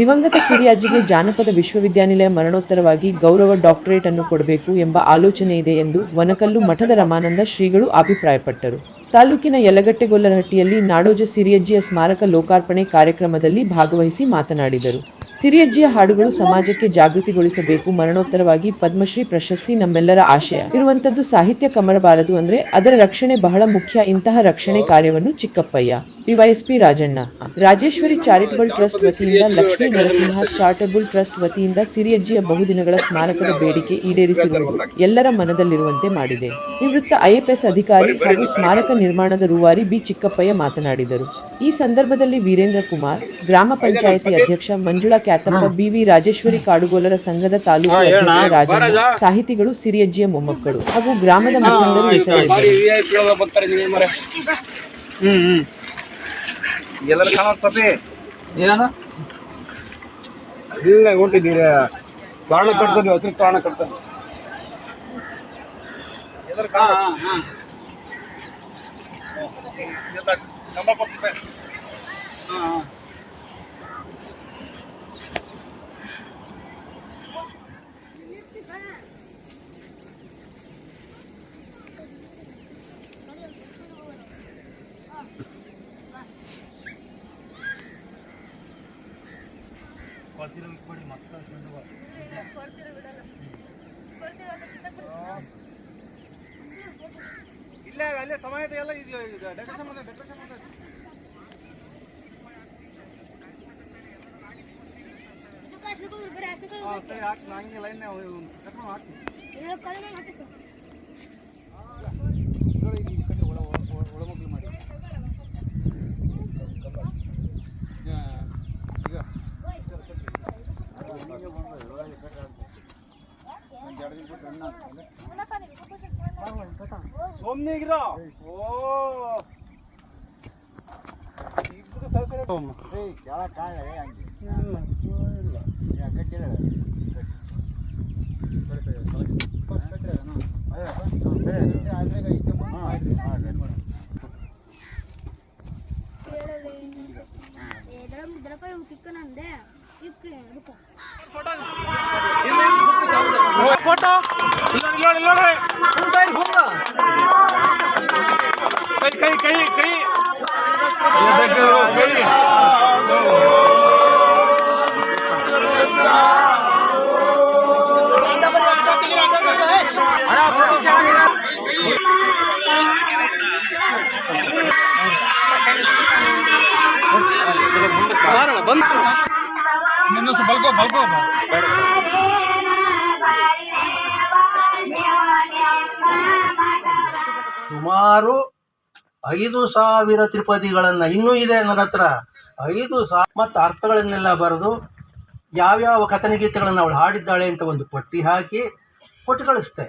ದಿವಂಗತ ಸಿರಿಯಾಜಿಗೆ ಜಾನಪದ ವಿಶ್ವವಿದ್ಯಾನಿಲಯ ಮರಣೋತ್ತರವಾಗಿ ಗೌರವ ಡಾಕ್ಟರೇಟ್ ಅನ್ನು ಕೊಡಬೇಕು ಎಂಬ ಆಲೋಚನೆ ಇದೆ ಎಂದು ವನಕಲ್ಲು ಮಠದ ರಮಾನಂದ ಶ್ರೀಗಳು ಅಭಿಪ್ರಾಯಪಟ್ಟರು. ತಾಲೂಕಿನ ಯಲಗಟ್ಟೆಗೊಲ್ಲರಹಟ್ಟಿಯಲ್ಲಿ ನಾಡೋಜ ಸಿರಿಯಜ್ಜಿಯ ಸ್ಮಾರಕ ಲೋಕಾರ್ಪಣೆ ಕಾರ್ಯಕ್ರಮದಲ್ಲಿ ಭಾಗವಹಿಸಿ ಮಾತನಾಡಿದರು. ಸಿರಿಯಜ್ಜಿಯ ಹಾಡುಗಳು ಸಮಾಜಕ್ಕೆ ಜಾಗೃತಿಗೊಳಿಸಬೇಕು, ಮರಣೋತ್ತರವಾಗಿ ಪದ್ಮಶ್ರೀ ಪ್ರಶಸ್ತಿ ನಮ್ಮೆಲ್ಲರ ಆಶಯ. ಇರುವಂತದ್ದು ಸಾಹಿತ್ಯ ಕಮರಬಾರದು ಅಂದ್ರೆ ಅದರ ರಕ್ಷಣೆ ಬಹಳ ಮುಖ್ಯ, ಇಂತಹ ರಕ್ಷಣೆ ಕಾರ್ಯವನ್ನು ಚಿಕ್ಕಪ್ಪಯ್ಯ ಪಿವೈಎಸ್ಪಿ ರಾಜಣ್ಣ. ರಾಜೇಶ್ವರಿ ಚಾರಿಟಬಲ್ ಟ್ರಸ್ಟ್ ವತಿಯಿಂದ ಲಕ್ಷ್ಮೀ ನರಸಿಂಹ ಚಾರಿಟಬಲ್ ಟ್ರಸ್ಟ್ ವತಿಯಿಂದ ಸಿರಿಯಜ್ಜಿಯ ಬಹುದಿನಗಳ ಸ್ಮಾರಕದ ಬೇಡಿಕೆ ಈಡೇರಿಸಿರುವುದು ಎಲ್ಲರ ಮನದಲ್ಲಿರುವಂತೆ ಮಾಡಿದೆ. ನಿವೃತ್ತ ಐಎಫ್ಎಸ್ ಅಧಿಕಾರಿ ಹಾಗೂ ಸ್ಮಾರಕ ನಿರ್ಮಾಣದ ರೂವಾರಿ ಬಿ ಚಿಕ್ಕಪ್ಪಯ್ಯ ಮಾತನಾಡಿದರು. ಈ ಸಂದರ್ಭದಲ್ಲಿ ವೀರೇಂದ್ರ ಕುಮಾರ್ ಗ್ರಾಮ ಪಂಚಾಯಿತಿ ಅಧ್ಯಕ್ಷ ಮಂಜುಳಾ ಕ್ಯಾತಪ್ಪ ಬಿವಿ ರಾಜೇಶ್ವರಿ ಕಾಡುಗೋಲರ ಸಂಘದ ತಾಲೂಕು ಅಧ್ಯಕ್ಷ ರಾಜಣ್ಣ ಸಾಹಿತಿಗಳು ಸಿರಿಯಜ್ಜಿಯ ಮೊಮ್ಮಕ್ಕಳು ಹಾಗೂ ಗ್ರಾಮದ ಮುಖಂಡರು ಇತರರಿದ್ದರು. ಎಲ್ಲರೂ ಕಾಣತ್ತಪಿ ಏನ ಇಲ್ಲ ಹೊಂಟಿದ್ದೀರ? ಕಾರಣ ಕಟ್ತಾನೆ ಹಸಿರು ಕಾರಣ ಕಟ್ತಾನೆ ಎಲ್ಲರೂ ಕಾಣ. ಇಲ್ಲ ಅಲ್ಲೇ ಸಮಯದ ಎಲ್ಲ ಇದು ಡೆಕೋರೇಷನ್ ಮಾಡಿ ಡೆಕೋರೇಷನ್ ಮಾಡಿ ಹಾಂ ಸರಿ ಹಾಕಿ ನಂಗೆ ಲೈನ್ ಕರ್ಕೊಂಡು ಹಾಕಿ ಸೋಮ್ನಿಗಿರೋ? ಓ. ಇಬ್ರು ಸರಿ ಸರಿ ತಿಕ್ಕನಂದೆ ಇಕ್ಕಿ ಅದಕ್ಕೆ ಫೋಟೋ ಇಲ್ಲ ಇಲ್ಲ ಇಲ್ಲ ಕೈ ಕೈ ಕೈ ಕೈ ಕೈ ಬಂದು ಇನ್ನೊಂದು ಬಲ್ಕೋ ಬಲ್ಕೋ. ಸುಮಾರು ಐದು ಸಾವಿರ ತ್ರಿಪದಿಗಳನ್ನ ಇನ್ನೂ ಇದೆ ನನ್ನ ಹತ್ರ. ಐದು ಸಾ ಮತ್ತು ಅರ್ಥಗಳನ್ನೆಲ್ಲ ಬರೆದು ಯಾವ್ಯಾವ ಕಥನಗೀತೆಗಳನ್ನು ಅವಳು ಹಾಡಿದ್ದಾಳೆ ಅಂತ ಒಂದು ಪಟ್ಟಿ ಹಾಕಿ ಕೊಟ್ಟು ಕಳಿಸ್ತೆ.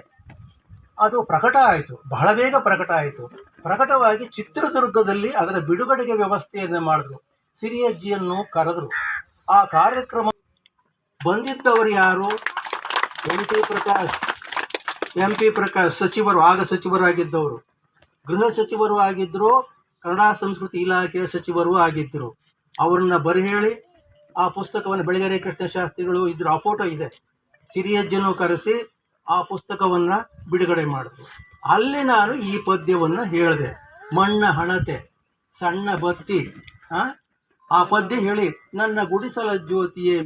ಅದು ಪ್ರಕಟ ಆಯಿತು, ಬಹಳ ಬೇಗ ಪ್ರಕಟ ಆಯಿತು. ಪ್ರಕಟವಾಗಿ ಚಿತ್ರದುರ್ಗದಲ್ಲಿ ಅದರ ಬಿಡುಗಡೆಗೆ ವ್ಯವಸ್ಥೆಯನ್ನು ಮಾಡಿದ್ರು. ಸಿರಿಯಜ್ಜಿಯನ್ನು ಕರೆದ್ರು. ಆ ಕಾರ್ಯಕ್ರಮ ಬಂದಿದ್ದವರು ಯಾರು? M P Prakash. M P Prakash, ಸಚಿವರು, ಆಗ ಸಚಿವರಾಗಿದ್ದವರು ಗೃಹ ಸಚಿವರು ಆಗಿದ್ದರು ಕನ್ನಡ ಸಂಸ್ಕೃತಿ ಇಲಾಖೆಯ ಸಚಿವರು ಆಗಿದ್ದರು ಅವರನ್ನ ಬರಹೇಳಿ ಆ ಪುಸ್ತಕವನ್ನು ಬೆಳಗೆರೆ ಕೃಷ್ಣ ಶಾಸ್ತ್ರಿಗಳು ಇದ್ರು. ಆ ಫೋಟೋ ಇದೆ. ಸಿರಿಯಜ್ಜನು ಕರೆಸಿ ಆ ಪುಸ್ತಕವನ್ನು ಬಿಡುಗಡೆ ಮಾಡಿದ್ರು. ಅಲ್ಲಿ ನಾನು ಈ ಪದ್ಯವನ್ನು ಹೇಳಿದೆ. ಮಣ್ಣ ಹಣತೆ, ಸಣ್ಣ ಬತ್ತಿ, ಆ? ಆ ಪದ್ಯ ಹೇಳಿ ನನ್ನ ಗುಡಿಸಲ ಜ್ಯೋತಿಯೇ